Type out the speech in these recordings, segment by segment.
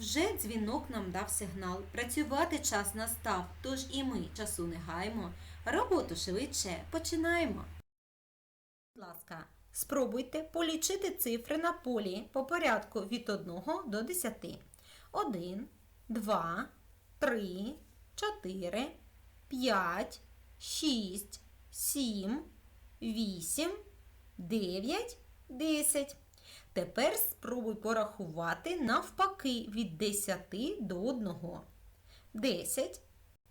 Вже дзвінок нам дав сигнал. Працювати час настав, тож і ми часу не гаємо. Роботу швидше починаємо. Будь ласка, спробуйте полічити цифри на полі по порядку від 1 до 10. 1, 2, 3, 4, 5, 6, 7, 8, 9, 10. Тепер спробуй порахувати навпаки від 10 до 1. 10,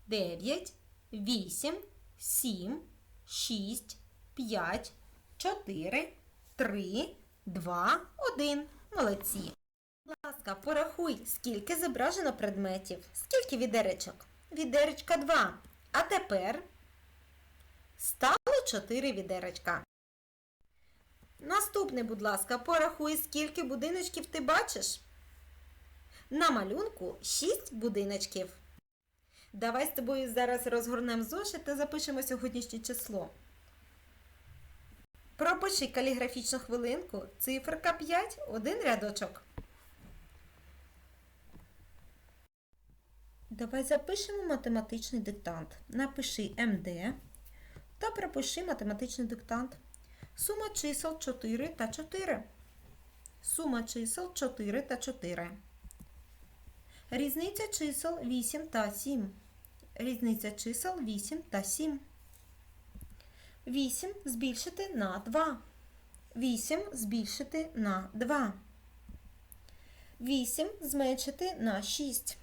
9, 8, 7, 6, 5, 4, 3, 2, 1. Молодці. Будь ласка, порахуй, скільки зображено предметів. Скільки відеречок? Відеречка 2. А тепер стало 4 відеречка. Наступне, будь ласка, порахуй, скільки будиночків ти бачиш. На малюнку 6 будиночків. Давай з тобою зараз розгорнемо зошит та запишемо сьогоднішнє число. Пропиши каліграфічну хвилинку, циферка 5, один рядочок. Давай запишемо математичний диктант. Напиши МД та пропиши математичний диктант. Сума чисел 4 та 4. Сума чисел 4 та 4. Різниця чисел 8 та 7. Різниця чисел 8 та 7. 8 збільшити на 2. 8 збільшити на 2. 8 зменшити на 6.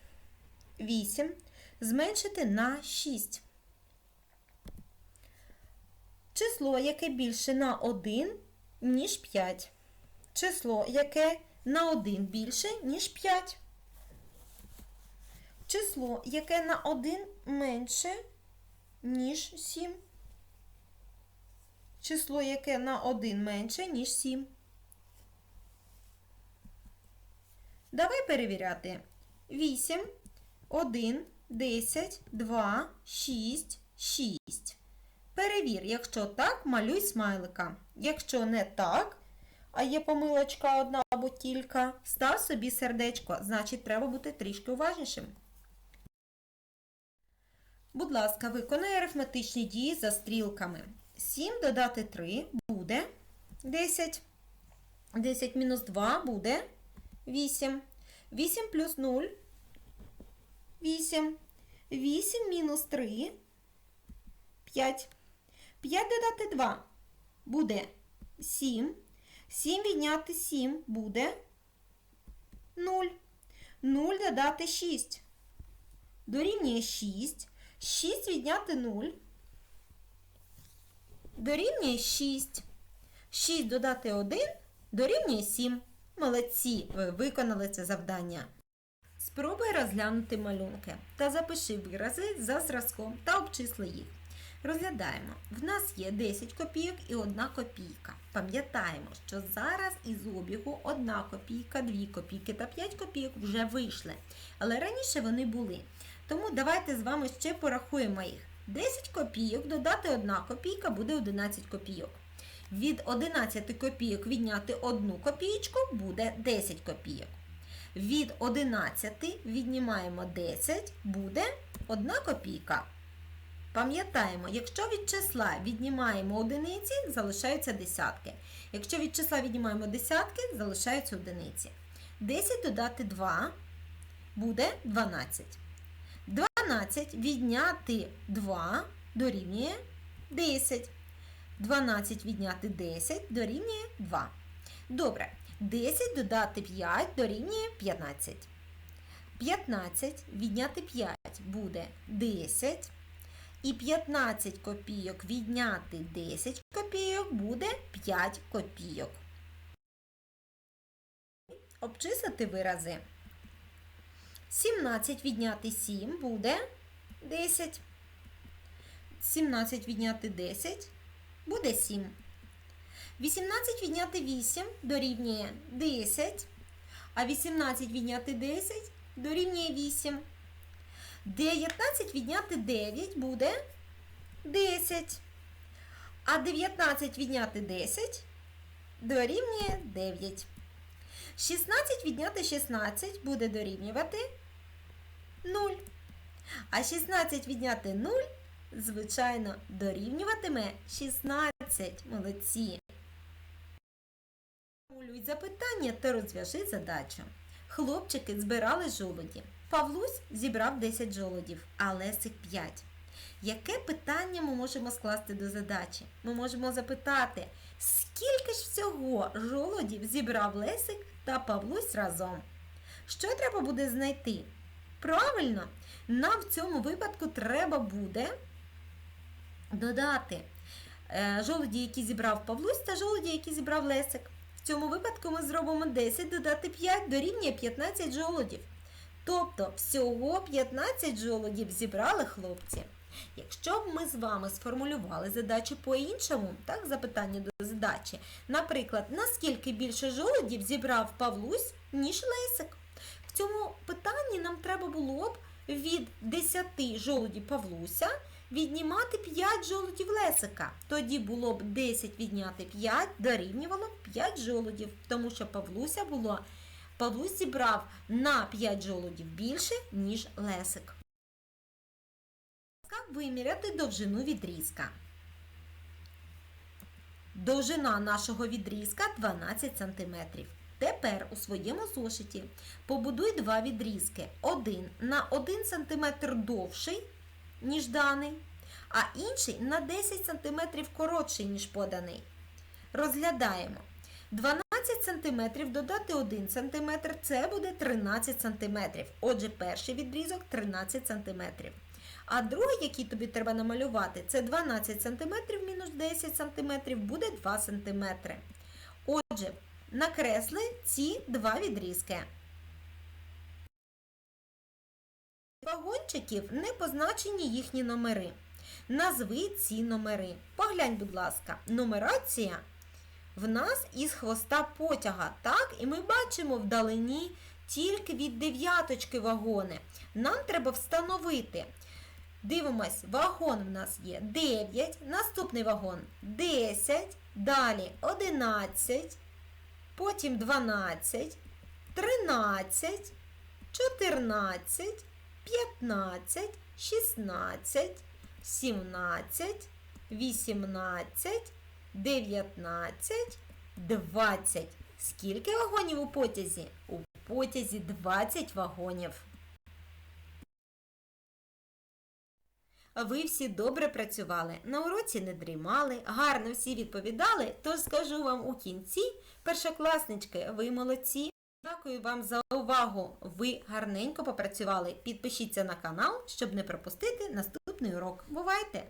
8 зменшити на 6. Число, яке більше на 1, ніж 5. Число, яке на 1 більше, ніж 5. Число, яке на 1 менше, ніж 7. Число, яке на 1 менше, ніж 7. Давай перевіряти. 8, 1, 10, 2, 6, 6. Перевір, якщо так, малюй смайлика. Якщо не так, а є помилочка одна або кілька, став собі сердечко, значить треба бути трішки уважнішим. Будь ласка, виконай арифметичні дії за стрілками. 7 додати 3 буде 10. 10 мінус 2 буде 8. 8 плюс 0 8. 8 мінус 3 5. 5 додати 2 буде 7. 7 відняти 7 буде 0. 0 додати 6. Дорівнює 6. 6 відняти 0. Дорівнює 6. 6 додати 1 дорівнює 7. Молодці, ви виконали це завдання. Спробуй розглянути малюнки та запиши вирази за зразком та обчисли їх. Розглядаємо. В нас є 10 копійок і 1 копійка. Пам'ятаємо, що зараз із обігу 1 копійка, 2 копійки та 5 копійок вже вийшли. Але раніше вони були. Тому давайте з вами ще порахуємо їх. 10 копійок додати 1 копійка буде 11 копійок. Від 11 копійок відняти 1 копійку буде 10 копійок. Від 11 віднімаємо 10, буде 1 копійка. Пам'ятаємо, якщо від числа віднімаємо одиниці, залишаються десятки. Якщо від числа віднімаємо десятки, залишаються одиниці. 10 додати 2 буде 12. 12 відняти 2 дорівнює 10. 12 відняти 10 дорівнює 2. Добре. 10 додати 5 дорівнює 15. 15 відняти 5 буде 10. І 15 копійок відняти 10 копійок буде 5 копійок. Обчислити вирази. 17 відняти 7 буде 10. 17 відняти 10 буде 7. 18 відняти 8 дорівнює 10. А 18 відняти 10 дорівнює 8. 19 відняти 9 буде 10. А 19 відняти 10 дорівнює 9. 16 відняти 16 буде дорівнювати 0. А 16 відняти 0, звичайно, дорівнюватиме 16. Молодці. Формулюй запитання та розв'яжи задачу. Хлопчики збирали жолуді. Павлусь зібрав 10 жолудів, а Лесик 5. Яке питання ми можемо скласти до задачі? Ми можемо запитати, скільки ж всього жолудів зібрав Лесик та Павлусь разом? Що треба буде знайти? Правильно, нам в цьому випадку треба буде додати е, жолуді, які зібрав Павлусь, та жолуді, які зібрав Лесик. В цьому випадку ми зробимо 10 додати 5 дорівнює 15 жолудів. Тобто всього 15 жолудів зібрали хлопці. Якщо б ми з вами сформулювали задачу по-іншому, так, запитання до задачі, наприклад, наскільки більше жолудів зібрав Павлусь, ніж Лесик? В цьому питанні нам треба було б від 10 жолудів Павлуся віднімати 5 жолудів Лесика. Тоді було б 10 відняти 5 дорівнювало б 5 жолудів, тому що Павлуся було Павлусь зібрав на 5 жолудів більше, ніж Лесик. Виміряти довжину відрізка? Довжина нашого відрізка 12 см. Тепер у своєму зошиті побудуй два відрізки. Один на 1 см довший, ніж даний, а інший на 10 см коротший, ніж поданий. Розглядаємо. 12 см додати 1 см це буде 13 см. Отже, перший відрізок 13 см. А другий, який тобі треба намалювати, це 12 см мінус 10 см буде 2 см. Отже, накресли ці два відрізки. Вагончиків не позначені їхні номери. Назви ці номери. Поглянь, будь ласка, нумерація в нас із хвоста потяга. Так, і ми бачимо вдалині тільки від дев'яточки вагони. Нам треба встановити. Дивимось, вагон в нас є 9, наступний вагон 10, далі 11, потім 12, 13, 14, 15, 16, 17, 18, 19, 20. Скільки вагонів у потязі? У потязі 20 вагонів. Ви всі добре працювали, на уроці не дрімали, гарно всі відповідали, тож скажу вам у кінці, першокласнички, ви молодці. Дякую вам за увагу. Ви гарненько попрацювали. Підпишіться на канал, щоб не пропустити наступний урок. Бувайте!